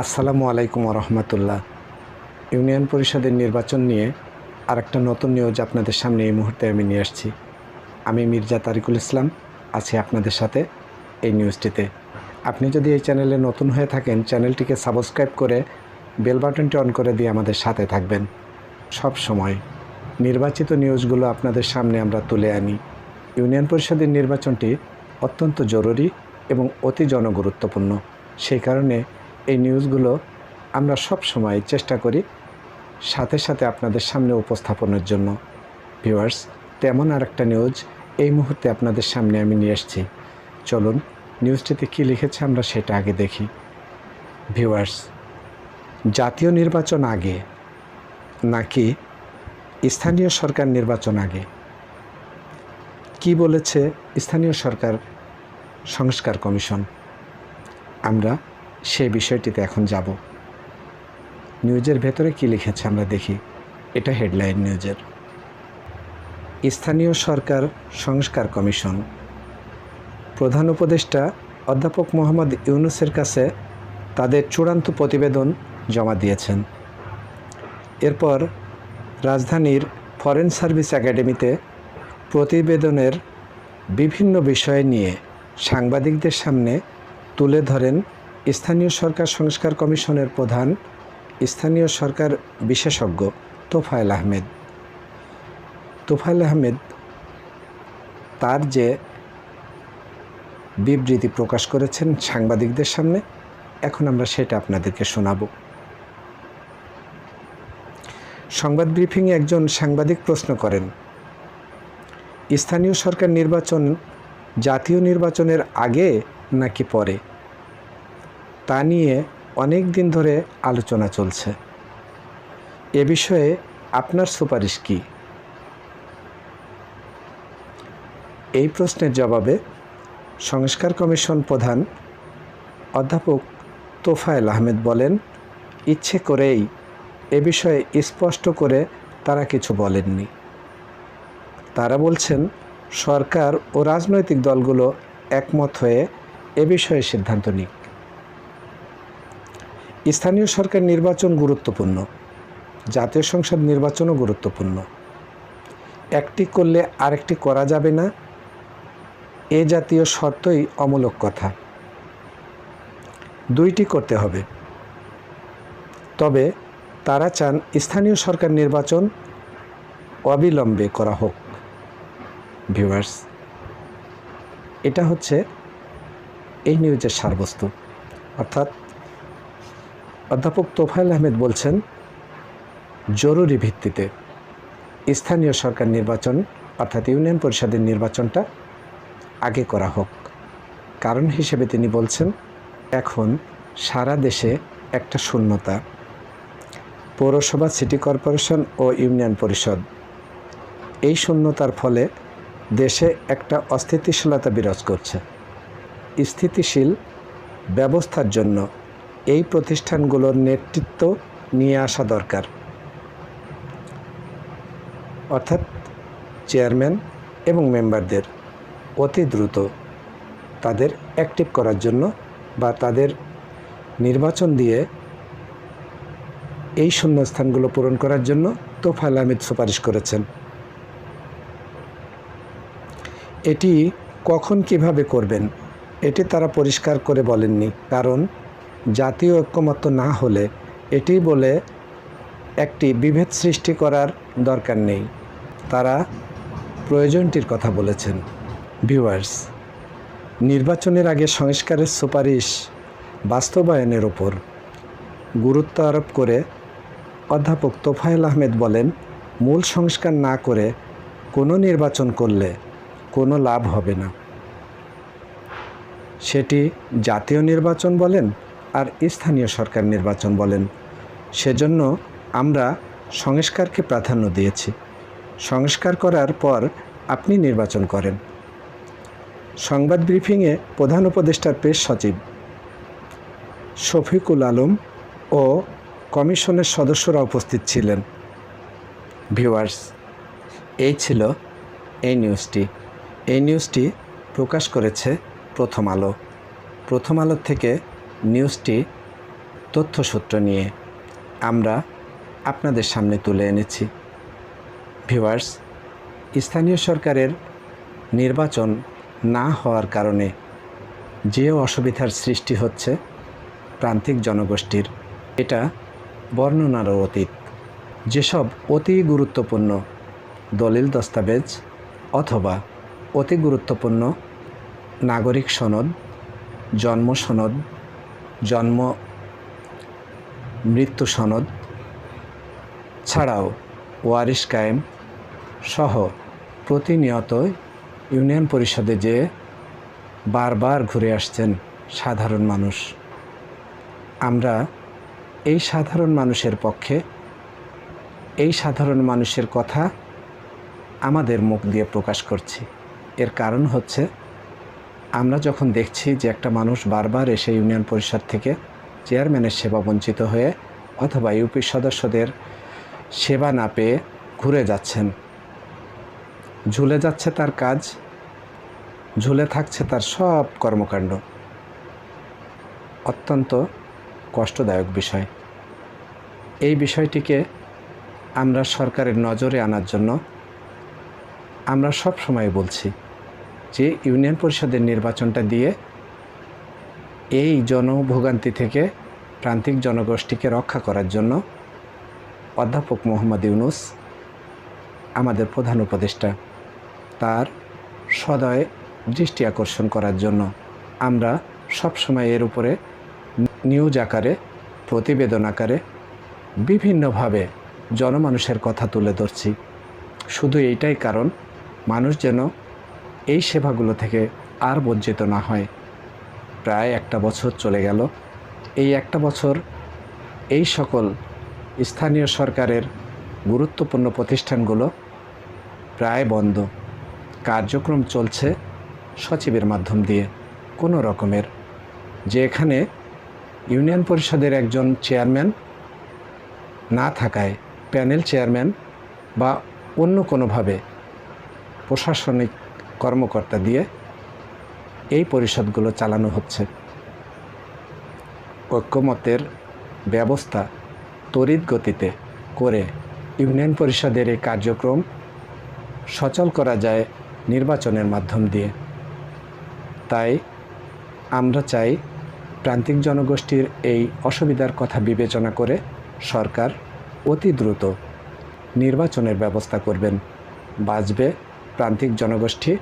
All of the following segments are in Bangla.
আসসালামু আলাইকুম রহমতুল্লাহ ইউনিয়ন পরিষদের নির্বাচন নিয়ে আরেকটা নতুন নিউজ আপনাদের সামনে এই মুহূর্তে আমি নিয়ে আসছি। আমি মির্জা তারিকুল ইসলাম, আছি আপনাদের সাথে। এই নিউজটিতে আপনি যদি এই চ্যানেলে নতুন হয়ে থাকেন চ্যানেলটিকে সাবস্ক্রাইব করে বেল বাটনটি অন করে দিয়ে আমাদের সাথে থাকবেন। সব সময়। নির্বাচিত নিউজগুলো আপনাদের সামনে আমরা তুলে আনি। ইউনিয়ন পরিষদের নির্বাচনটি অত্যন্ত জরুরি এবং অতি জনগুরুত্বপূর্ণ। সেই কারণে এই নিউজগুলো আমরা সব সময় চেষ্টা করি সাথে সাথে আপনাদের সামনে উপস্থাপনের জন্য। ভিউয়ার্স তেমন আর একটা নিউজ এই মুহূর্তে আপনাদের সামনে আমি নিয়ে এসেছি। চলুন, নিউজটিতে কী লিখেছে আমরা সেটা আগে দেখি। ভিউয়ার্স, জাতীয় নির্বাচন আগে নাকি স্থানীয় সরকার নির্বাচন আগে? কি বলেছে স্থানীয় সরকার সংস্কার কমিশন? আমরা সে বিষয়টিতে এখন যাব। নিউজের ভেতরে কি লিখেছে আমরা দেখি। এটা হেডলাইন নিউজের। স্থানীয় সরকার সংস্কার কমিশন প্রধান উপদেষ্টা অধ্যাপক মোহাম্মদ ইউনুসের কাছে তাদের চূড়ান্ত প্রতিবেদন জমা দিয়েছেন। এরপর রাজধানীর ফরেন সার্ভিস একাডেমিতে প্রতিবেদনের বিভিন্ন বিষয় নিয়ে সাংবাদিকদের সামনে তুলে ধরেন স্থানীয় সরকার সংস্কার কমিশনের প্রধান স্থানীয় সরকার বিশেষজ্ঞ তোফায়েল আহমেদ। তোফায়েল আহমেদ তার যে বিবৃতি প্রকাশ করেছেন সাংবাদিকদের সামনে। এখন আমরা সেটা আপনাদেরকে শোনাব। সংবাদ ব্রিফিংয়ে একজন সাংবাদিক প্রশ্ন করেন, স্থানীয় সরকার নির্বাচন জাতীয় নির্বাচনের আগে নাকি পরে? তা নিয়ে অনেক দিন ধরে আলোচনা চলছে। এ বিষয়ে আপনার সুপারিশ কি? এই প্রশ্নের জবাবে সংস্কার কমিশন প্রধান অধ্যাপক তোফায়েল আহমেদ বলেন, ইচ্ছে করেই এ বিষয়ে স্পষ্ট করে তারা কিছু বলেননি। তারা বলছেন, সরকার ও রাজনৈতিক দলগুলো একমত হয়ে এ বিষয়ে সিদ্ধান্ত নিক। স্থানীয় সরকার নির্বাচন গুরুত্বপূর্ণ, জাতীয় সংসদ নির্বাচনও গুরুত্বপূর্ণ। একটি করলে আরেকটি করা যাবে না এ জাতীয় শর্তই অমূলক কথা। দুইটি করতে হবে। তবে তারা চান স্থানীয় সরকার নির্বাচন অবিলম্বে করা হোক। ভিউয়ার্স, এটা হচ্ছে এই নিউজের সারবস্তু। অর্থাৎ অধ্যাপক তোফায়েল আহমেদ বলছেন, জরুরি ভিত্তিতে স্থানীয় সরকার নির্বাচন, অর্থাৎ ইউনিয়ন পরিষদের নির্বাচনটা আগে করা হোক। কারণ হিসেবে তিনি বলছেন, এখন সারা দেশে একটা শূন্যতা। পৌরসভা, সিটি কর্পোরেশন ও ইউনিয়ন পরিষদ। এই শূন্যতার ফলে দেশে একটা অস্থিতিশীলতা বিরাজ করছে। স্থিতিশীল ব্যবস্থার জন্য এই প্রতিষ্ঠানগুলোর নেতৃত্ব নিয়ে আসা দরকার। অর্থাৎ চেয়ারম্যান এবং মেম্বারদের। অতি দ্রুত তাদের অ্যাক্টিভ করার জন্য বা তাদের নির্বাচন দিয়ে এই শূন্যস্থানগুলো পূরণ করার জন্য তোফায়েল আহমেদ সুপারিশ করেছেন। এটি কখন কীভাবে করবেন, এটি তারা পরিষ্কার করে বলেননি, কারণ জাতীয় ঐক্যমত্য না হলে এটি বলে একটি বিভেদ সৃষ্টি করার দরকার নেই। তারা প্রয়োজনটির কথা বলেছেন। ভিউয়ার্স নির্বাচনের আগে সংস্কারের সুপারিশ বাস্তবায়নের ওপর গুরুত্ব আরোপ করে অধ্যাপক তোফায়েল আহমেদ বলেন, মূল সংস্কার না করে কোনো নির্বাচন করলে কোনো লাভ হবে না। সেটি জাতীয় নির্বাচন বলেন আর স্থানীয় সরকার নির্বাচন বলেন। সেজন্য আমরা সংস্কারকে প্রাধান্য দিয়েছি। সংস্কার করার পর আপনি নির্বাচন করেন। সংবাদ ব্রিফিংয়ে প্রধান উপদেষ্টার প্রেস সচিব শফিকুল আলম ও কমিশনের সদস্যরা উপস্থিত ছিলেন। ভিউয়ার্স, এই ছিল এই নিউজটি। এই নিউজটি প্রকাশ করেছে প্রথম আলো। প্রথম আলো থেকে নিউজটি তথ্যসূত্র নিয়ে। আমরা আপনাদের সামনে তুলে এনেছি। ভিউয়ার্স, স্থানীয় সরকারের নির্বাচন না হওয়ার কারণে যে অসুবিধার সৃষ্টি হচ্ছে প্রান্তিক জনগোষ্ঠীর, এটা বর্ণনারও অতীত। যেসব অতি গুরুত্বপূর্ণ দলিল দস্তাবেজ অথবা অতি গুরুত্বপূর্ণ নাগরিক সনদ, জন্ম সনদ, জন্ম মৃত্যু সনদ ছাড়াও ওয়ারিশ কায়েম সহ প্রতিনিয়ত ইউনিয়ন পরিষদে যে বারবার ঘুরে আসছেন সাধারণ মানুষ, আমরা এই সাধারণ মানুষের পক্ষে, এই সাধারণ মানুষের কথা আমাদের মুখ দিয়ে প্রকাশ করছি। এর কারণ হচ্ছে, আমরা যখন দেখছি যে একটা মানুষ বারবার এসে ইউনিয়ন পরিষদ থেকে চেয়ারম্যানের সেবা বঞ্চিত হয়ে অথবা ইউপি সদস্যদের সেবা না পেয়ে ঘুরে যাচ্ছেন ঝুলে যাচ্ছে তার কাজ, ঝুলে থাকছে তার সব কর্মকাণ্ড। অত্যন্ত কষ্টদায়ক বিষয়। এই বিষয়টিকে আমরা সরকারের নজরে আনার জন্য আমরা সব সময় বলছি যে ইউনিয়ন পরিষদের নির্বাচনটা দিয়ে এই জনভোগান্তি থেকে প্রান্তিক জনগোষ্ঠীকে রক্ষা করার জন্য অধ্যাপক মোহাম্মদ ইউনুস আমাদের প্রধান উপদেষ্টা তার সদয় দৃষ্টি আকর্ষণ করার জন্য। আমরা সবসময় এর উপরে নিউজ আকারে, প্রতিবেদন আকারে বিভিন্নভাবে জনমানুষের কথা তুলে ধরছি। শুধু এইটাই কারণ, মানুষ যেন এই সেবাগুলো থেকে আর বঞ্চিত না হয়। প্রায় একটা বছর চলে গেল। এই একটা বছর এই সকল স্থানীয় সরকারের গুরুত্বপূর্ণ প্রতিষ্ঠানগুলো প্রায় বন্ধ। কার্যক্রম চলছে সচিবের মাধ্যম দিয়ে কোনো রকমের, যে এখানে ইউনিয়ন পরিষদের একজন চেয়ারম্যান না থাকায় প্যানেল চেয়ারম্যান বা অন্য কোনোভাবে প্রশাসনিক কর্মকর্তা দিয়ে এই পরিষদগুলো চালানো হচ্ছে। ঐক্যমতের ব্যবস্থা তড়িৎ গতিতে করে ইউনিয়ন পরিষদের এই কার্যক্রম সচল করা যায় নির্বাচনের মাধ্যম দিয়ে। তাই আমরা চাই প্রান্তিক জনগোষ্ঠীর এই অসুবিধার কথা বিবেচনা করে সরকার অতি দ্রুত নির্বাচনের ব্যবস্থা করবেন। বাঁচবে প্রান্তিক জনগোষ্ঠী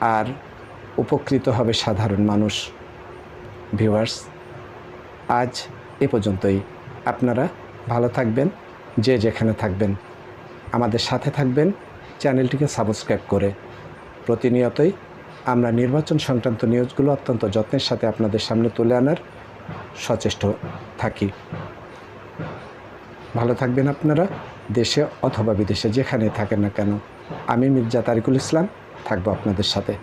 আর উপকৃত হবে সাধারণ মানুষ। ভিউয়ার্স, আজ এ পর্যন্তই। আপনারা ভালো থাকবেন, যে যেখানে থাকবেন। আমাদের সাথে থাকবেন চ্যানেলটিকে সাবস্ক্রাইব করে। প্রতিনিয়তই আমরা নির্বাচন সংক্রান্ত নিউজগুলো অত্যন্ত যত্নের সাথে আপনাদের সামনে তুলে আনার সচেষ্ট থাকি। ভালো থাকবেন আপনারা, দেশে অথবা বিদেশে যেখানে থাকেন না কেন। আমি মির্জা তারিকুল ইসলাম, থাকব আপনাদের সাথে।